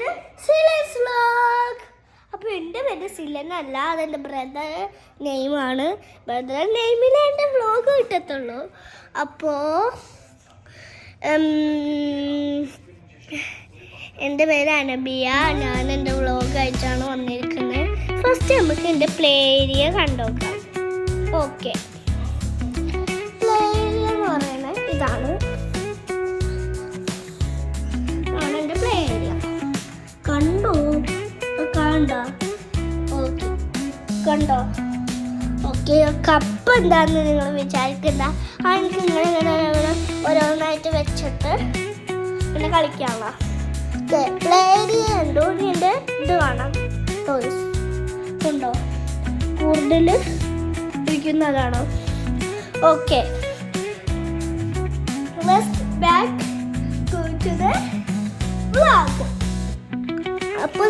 To സിലൻസ് vlog അപ്പോൾ എന്റെ പേര് സിലൻ അതെന്റെ ബ്രദർ നെയിമാണ് ബ്രദർ നെയിമിലേ എന്റെ വ്ളോഗ് കിട്ടത്തുള്ളൂ. അപ്പോൾ എന്റെ പേര് അനബിയ. ഞാൻ എന്റെ വ്ളോഗ് ആയിട്ടാണ് വന്നിരിക്കുന്നത്. ഫസ്റ്റ് നമുക്ക് എന്റെ പ്ലേ ഏരിയ കണ്ടോക്കാം. ഓക്കെ കണ്ട? ഓക്കെ. കണ്ടോ? കപ്പ് എന്താന്ന് നിങ്ങൾ വിചാരിക്കണ്ട. ആ നിങ്ങൾ ഇങ്ങനെ ഓരോന്നായിട്ട് വെച്ചിട്ട് പിന്നെ കളിക്കാമോ ഇതിന്റെ ഇത് കാണാം. ടോയ്സ് ഉണ്ടോ കൂടുതൽ ഇരിക്കുന്നതാണോ? ഓക്കെ.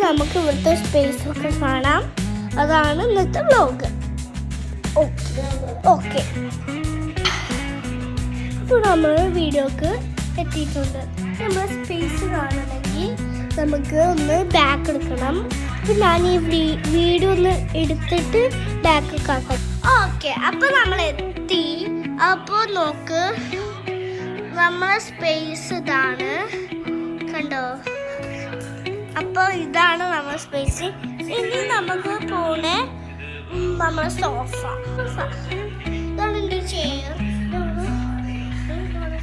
നമുക്ക് ഇവിടുത്തെ സ്പേസ് ഒക്കെ കാണാം. അതാണ് ഇന്നത്തെ വ്ലോഗ് ഓക്കെ അപ്പോൾ നമ്മൾ വീഡിയോക്ക് എത്തിയിട്ടുണ്ട്. നമ്മൾ സ്പേസ് കാണണമെങ്കിൽ നമുക്ക് ഒന്ന് ബാക്ക് എടുക്കണം. അപ്പം ഞാൻ ഈ വീഡിയോ ഒന്ന് എടുത്തിട്ട് ബാക്ക് കാക്കാം. ഓക്കെ അപ്പോൾ നമ്മൾ എത്തി. അപ്പോൾ നോക്ക്. നമ്മളെ സ്പേസ് ഇതാണ്. കണ്ടോ? അപ്പോൾ ഇതാണ് നമ്മുടെ സ്പേസ് ഇനി നമുക്ക് പോണെ നമ്മുടെ സോഫ ഇതാണ് എന്റെ ചെയർ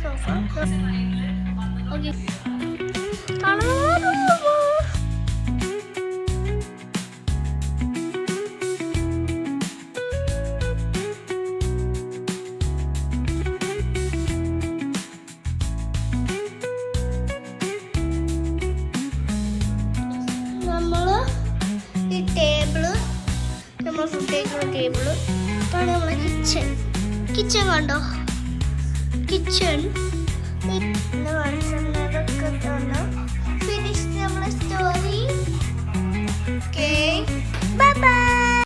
സോഫ ഓക്കെ നമ്മൾ ഫുഡ് കഴിക്കുന്ന ടേബിൾ ഇതാണ് നമ്മളെ കിച്ചൺ കിച്ചൺ കണ്ടോ? കിച്ചൺ